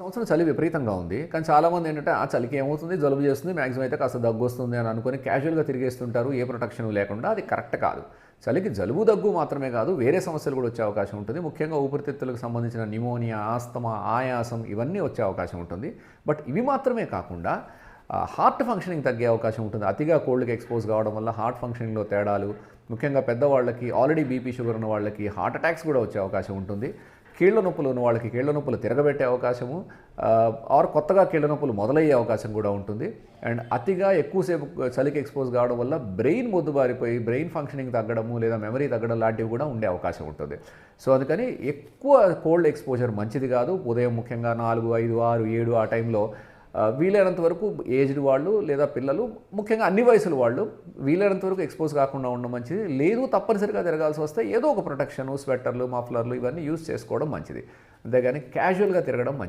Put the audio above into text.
సంవత్సరం చలి విపరీతంగా ఉంది. కానీ చాలామంది ఏంటంటే ఆ చలికి ఏమవుతుంది? జలుబు చేస్తుంది మ్యాక్సిమం అయితే కాస్త దగ్గు వస్తుంది అని అనుకుని క్యాజువల్గా తిరిగేస్తుంటారు. ఏ ప్రొటెక్షన్ లేకుండా అది కరెక్ట్ కాదు. చలికి జలుబు దగ్గు మాత్రమే కాదు వేరే సమస్యలు కూడా వచ్చే అవకాశం ఉంటుంది. ముఖ్యంగా ఊపిరితిత్తులకు సంబంధించిన నిమోనియా ఆస్తమా ఆయాసం ఇవన్నీ వచ్చే అవకాశం ఉంటుంది. బట్ ఇవి మాత్రమే కాకుండా హార్ట్ ఫంక్షనింగ్ తగ్గే అవకాశం ఉంటుంది. అతిగా కోల్డ్కి ఎక్స్పోజ్ కావడం వల్ల హార్ట్ ఫంక్షనింగ్లో తేడాలు ముఖ్యంగా పెద్దవాళ్ళకి ఆల్రెడీ బీపీ షుగర్ ఉన్న వాళ్ళకి హార్ట్ అటాక్స్ కూడా వచ్చే అవకాశం ఉంటుంది. కీళ్ళ నొప్పులు ఉన్న వాళ్ళకి కీళ్ళ నొప్పులు తిరగబెట్టే అవకాశము ఆర్ కొత్తగా కీళ్ళ నొప్పులు మొదలయ్యే అవకాశం కూడా ఉంటుంది. అండ్ అతిగా ఎక్కువసేపు చలికి ఎక్స్పోజ్ కావడం వల్ల బ్రెయిన్ మొద్దుబారిపోయి బ్రెయిన్ ఫంక్షనింగ్ తగ్గడము లేదా మెమరీ తగ్గడం లాంటివి కూడా ఉండే అవకాశం ఉంటుంది. సో అందుకని ఎక్కువ కోల్డ్ ఎక్స్పోజర్ మంచిది కాదు. ఉదయం ముఖ్యంగా నాలుగు ఐదు ఆరు ఏడు ఆ టైంలో వీలైనంత వరకు ఏజ్డ్ వాళ్ళు లేదా పిల్లలు ముఖ్యంగా అన్ని వయసుల వాళ్ళు వీలైనంత వరకు ఎక్స్పోజ్ కాకుండా ఉండడం మంచిది. లేదు తప్పనిసరిగా తిరగాల్సి వస్తే ఏదో ఒక ప్రొటెక్షన్ స్వెటర్లు మఫ్లర్లు ఇవన్నీ యూజ్ చేసుకోవడం మంచిది. అంతేగాని క్యాజువల్గా తిరగడం మంచిది.